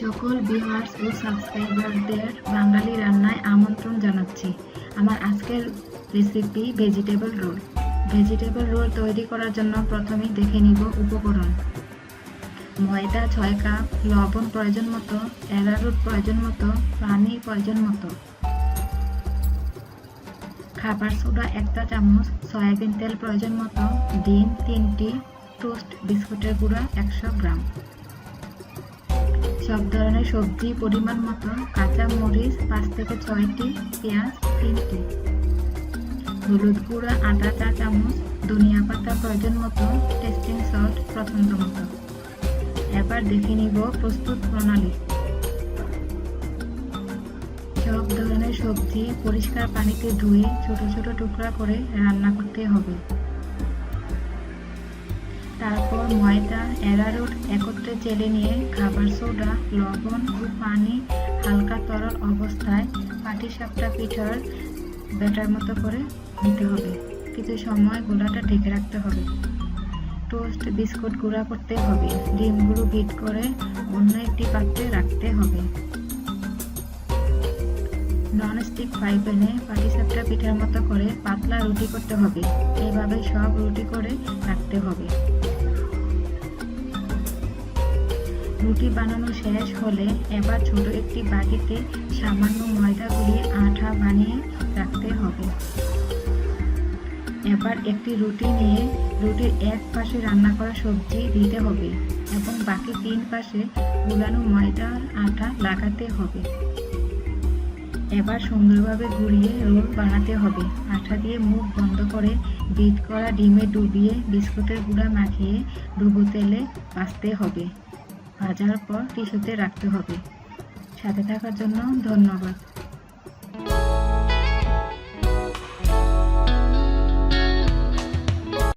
সকল ভিউয়ার্স ও সাবস্ক্রাইবারদের বাঙালি রান্নায় আমন্ত্রণ জানাচ্ছি। আমার আজকের recipe vegetable roll vegetable roll তৈরি করার জন্য প্রথমেই দেখে নিব উপকরণ। ময়দা ছয় কাপ, লবণ প্রয়োজন মতো অ্যারারুট প্রয়োজন মতো, পানি প্রয়োজন মতো। খাবার সোডা একটা চামচ, সয়াবিন তেল প্রয়োজন মতো, ডিম তিনটি টোস্ট বিস্কুটের গুঁড়া একশো গ্রাম। সব ধরনের সবজি, পরিমাণ মতো, কাঁচা মরিচ, পাঁচ থেকে ছয়টি, পেঁয়াজ, তিনটি। হলুদ গুঁড়া আধা চা, চামচ, ধনিয়া পাতা, প্রয়োজন মতো টেস্টিং সল্ট পছন্দ মতো। এবার দেখে নিব প্রস্তুত প্রণালী। সব ধরনের সবজি পরিষ্কার পানিতে ধুয়ে ছোট ছোট টুকরা করে রান্না করতে হবে। তারপর ময়দা অ্যারারুট একত্রে চেলে নিয়ে খাবার সোডা, লবণ ও পানি হালকা তরল অবস্থায় পাটিসাপটা পিঠার ব্যাটার মতো করে নিতে হবে। কিছু সময় গোলাটা ঢেকে রাখতে হবে। টোস্ট, বিস্কুট গুঁড়া করতে হবে। ডিমগুলো বিট করে অন্য একটি পাত্রে রাখতে হবে। ননস্টিক ফ্রাই প্যানে পাটিসাপটা পিঠার মতো করে পাতলা রুটি করতে হবে। এইভাবে সব রুটি করে রাখতে হবে। রুটি বানানো শেষ হলে এবার ছোট একটি বাটিতে সামান্য ময়দা গুলিয়ে আঠা বানিয়ে রাখতে হবে। এবার একটি রুটি নিয়ে রুটির এক পাশে রান্না করা সবজি দিতে হবে এবং বাকি তিন পাশে গুলানো ময়দার আঠা লাগাতে হবে। এবার সুন্দরভাবে ঘুরিয়ে রোল বানাতে হবে। আঠা দিয়ে মুখ বন্ধ করে বিট করা ডিমে ডুবিয়ে বিস্কুটের গুঁড়া মাখিয়ে ডুবো তেলে ভাজতে হবে। ভাজার পর কিছুতে রাখতে হবে। সাথে থাকার জন্য ধন্যবাদ।